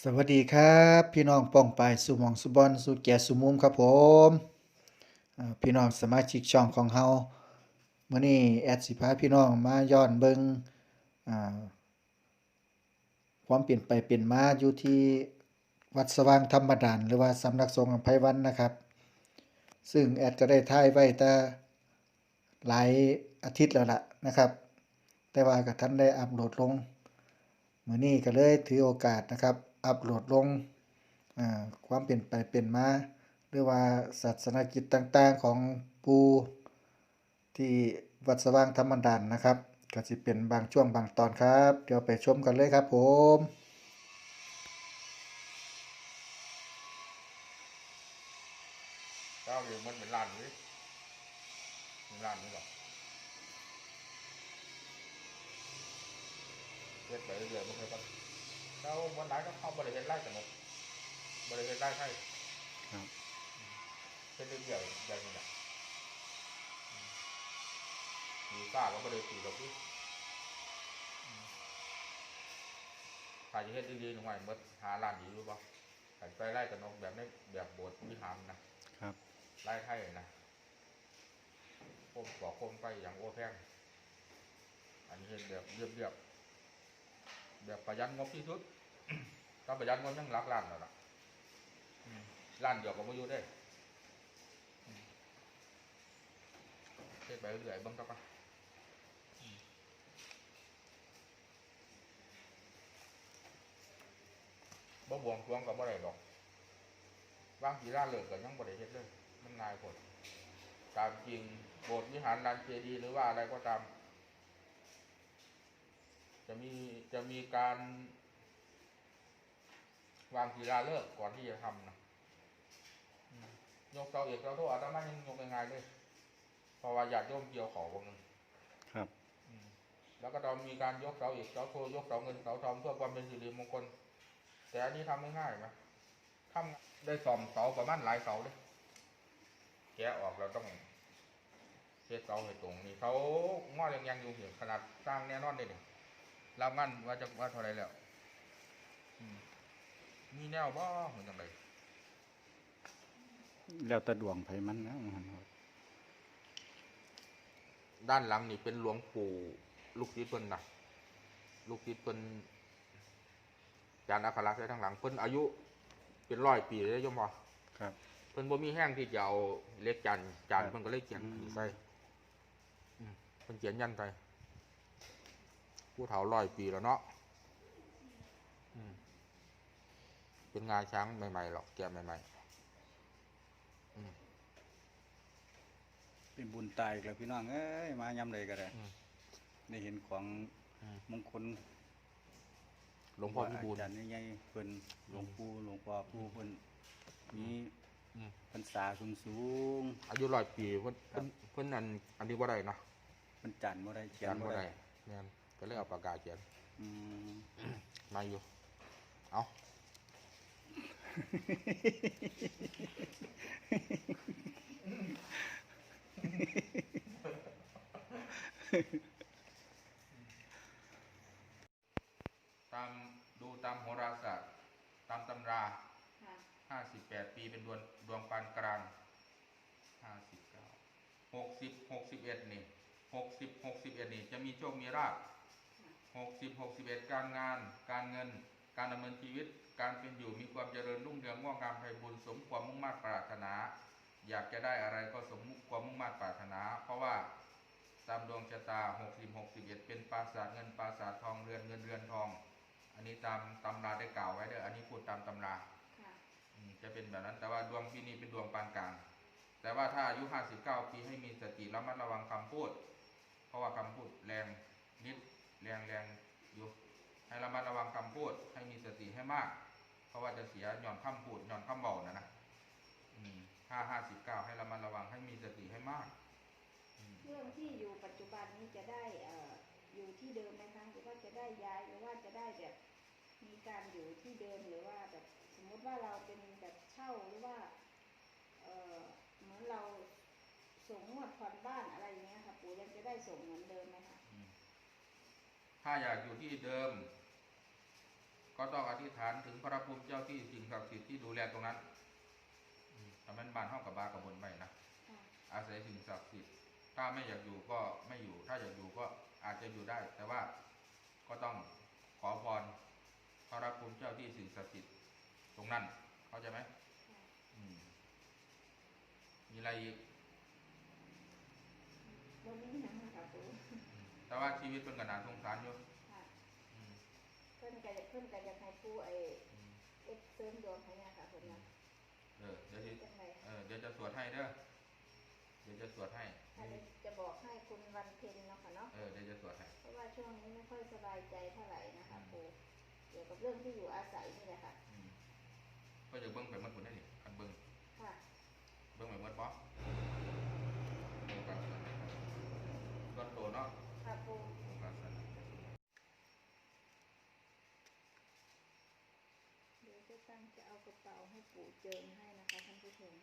สวัสดีครับ พี่น้องป้องปายสุมองสุบอนสุแก่สุมุมครับผมพี่น้องสมาชิกช่องของเฮาเมื้อนี้แอดสิพาพี่น้องมาย้อนเบิงความเปลี่ยนไปเปลี่ยนมาอยู่ที่วัดสว่างธรรมดานหรือว่าสำนักสงฆ์อำไพวันนะครับ ซึ่งแอดก็ได้ถ่ายไว้แต่หลายอาทิตย์แล้วล่ะนะครับ แต่ว่าก็ทันได้อัปโหลดลงเมื้อนี้ก็เลยถือโอกาสนะครับ อัปโหลดลงอ่าความเปลี่ยนไปเปลี่ยนมาหรือว่าศาสนกิจต่างๆของปูที่วัดสว่างธรรมดานนะครับ ก็สิเป็นบางช่วงบางตอนครับ เดี๋ยวไปชมกันเลยครับผมเจ้าเรียมันเป็นล้านเลยเป็นล้านนี่หรอเฮ็ดไปเรื่อยๆมันเคยก็เจ้าวันไหนก็เข้าบริเวณไร่กันหมดบริเวณไร่ใช่ครับเฮ็ดเรื่อยๆอย่างนี้แหละมีกล้าก็บริเวณสี่ดอกดิถ้าจะเฮ็ดดีๆหน่อยมันหาร้านดีรู้ป่ะแต่ไปไล่กันนกแบบนี้แบบโบสถ์วิหารนะครับไล่ไข่นะโคมก่อโคมไปอย่างโอแพงอันนี้เห็นแบบเรียบเรียบๆ แบบประหยัดงบที่สุด ถ้าประหยัดงบยังหลักล้านแล้วล่ะล้านเดียวก็ไม่อยู่ได้เฮ็ดไปเรื่อยๆเบิ่งต่อไปอืมบ่บวงสรวงก็บ่ได้ดอกบางทีร้านเลิกก็ยังบริเฮ็ดเลยมันง่ายกว่าตามจริงโบสถ์วิหารลานเจดีหรือว่าอะไรก็ตาม จะมี จะมีการวางศิลาฤกษ์ก่อนที่จะทำนะอืมยกเสาเอกเสาโทอาตมายังยกง่ายๆเลยเพราะว่าญาติโยมเกี่ยวเขาวงหนึงครับอืมแล้วก็ต้องมีการยกเสาเอกเสาโทยกเสาเงินเสาทองเพื่อความเป็นสิริมงคล แต่อันนี้ทำไม่ง่ายไหมทำได้สอมเสาประมาณหลายเสาเลยแกะออกเราต้องเช็ดเสาให้ตรงนี่เสางอยังยังอยู่เหี่ยขนาดสร้างแน่นอนเลยเนี่ย รับงั้นว่าจะว่าเท่าไรแล้วอืมมีแนวบ่เหมือนจังไดแล้วแต่ดวงไผมันนะมันครับด้านหลังนี่เป็นหลวงปู่ลูกศิษย์เพิ่นนะลูกศิษย์เพิ่นจานอัครลักษณ์ไว้ทั้งหลังเพิ่นอายุ เป็นร้อยปีเลยโยมบ่ครับเพิ่นบ่มีแห้งที่จะเอาเหล็กจันจานครับเพิ่นก็เลยเขียนอืมใส่อืมเพิ่นเขียนยันใส่ ผู้เฒ่าร้อยปีแล้วเนาะอืมเป็นงาช้างใหม่ๆหรอกแกะใหม่ๆอืมเป็นบุญตายอีกแล้วพี่น้องเอ้ยมายำเลยก็ได้อืมได้เห็นของอืมมงคลหลวงพ่อพิบูลอาจารย์ใหญ่ๆเพิ่นหลวงปู่หลวงพ่อปู่เพิ่นมีอืมพรรษาสูงสูงอายุร้อยปีเพิ่นครัเพิ่นบเพิ่นอันอันนี้บ่ได้นะๆมันจันบ่ได้เขียนจานบ่บ่ได้ได้แม่นก็ เลยอาปากกาเขียนมาอยู่ เอาตามดูตามโหราศาสตร์ ตามตำราห้าสิบแปดปีเป็นดวงดวงปานกลางห้าสิบเก้าหกสิบหกสิบเอ็ดนี่หกสิบหกสิบเอ็ดนี่จะมีโชคมีลาบ 60 61 การงาน การเงิน การดำเนินชีวิต การเป็นอยู่มีความเจริญรุ่งเรืองง่วงงามไพบุญสมความมุ่งมั่นปรารถนา อยากจะได้อะไรก็สมความมุ่งมั่นปรารถนา เพราะว่าตามดวงชะตา 60 61 เป็นปราสาทเงินปราสาททองเรือนเงินเรือนทอง อันนี้ตามตำราได้กล่าวไว้เด้ออันนี้พูดตามตำราจะเป็นแบบนั้นแต่ว่าดวงปีนี้เป็นดวงปานกลางแต่ว่าถ้าอายุ 59 ปีให้มีสติระมัดระวังคำพูด เพราะว่าคำพูดแรงนิด แรงแรงอยู่ให้ระมัดระวังคำพูดให้มีสติให้มาก เพราะว่าจะเสียหย่อนคำพูดหย่อนคำเบานะนะอืมถ้า59ให้ระมัดระวังให้มีสติให้มากเรื่องที่อยู่ปัจจุบันนี้จะได้เอออยู่ที่เดิมไหมคะหรือว่าจะได้ย้ายหรือว่าจะได้แบบมีการอยู่ที่เดิมหรือว่าแบบสมมุติว่าเราเป็นแบบเช่าหรือว่าเออเหมือนเราส่งงวดผ่อนบ้านอะไรอย่างเงี้ยค่ะปู่ยังจะได้ส่งเหมือนเดิมไหมคะอืม ถ้าอยากอยู่ที่เดิม ก็ต้องอธิษฐานถึงพระภูมิเจ้าที่สิ่งศักดิ์สิทธิ์ที่ดูแลตรงนั้นอืมแต่มันบ้านห้องกับบากับบนไปนะค่ะอาศัยสิ่งศักดิ์สิทธิ์ถ้าไม่อยากอยู่ก็ไม่อยู่ ถ้าอยากอยู่ก็อาจจะอยู่ได้ แต่ว่าก็ต้องขอพรพระภูมิเจ้าที่สิ่งศักดิ์สิทธิ์ตรงนั้นเข้าใจไหมค่ะอืมมีอะไรอีกวันนี้หนังค่ะปูอืม แต่ว่าชีวิตเป็นกระดานสงสารอยู่ค่ะอืมเพื่อนก็จะเพื่อนก็จะให้ปูไออืมเอ็กเสริมดวงให้เนี่ยค่ะเพื่อนนะเออเดี๋ยวที่จังไรเออเดี๋ยวจะสวดให้เด้อเดี๋ยวจะสวดให้อันนี้จะบอกให้คุณวันเพ็ญเนาะค่ะเนาะ เออเดี๋ยวจะสวดให้ เพราะว่าช่วงนี้ไม่ค่อยสบายใจเท่าไหร่นะคะปูเกี่ยวกับเรื่องที่อยู่อาศัยนี่แหละค่ะ อืมก็จะเบิ้งไปหมันคนได้นี่คันเบิ้ง ค่ะ เบิ้งไปหมันป๊อโอกาสสันต้นโตเนาะ ค่ะปู โอกาสสัน เดี๋ยวจะ ตั้งจะเอากระเป๋าให้ปู่เจิมให้นะคะท่านผู้ชม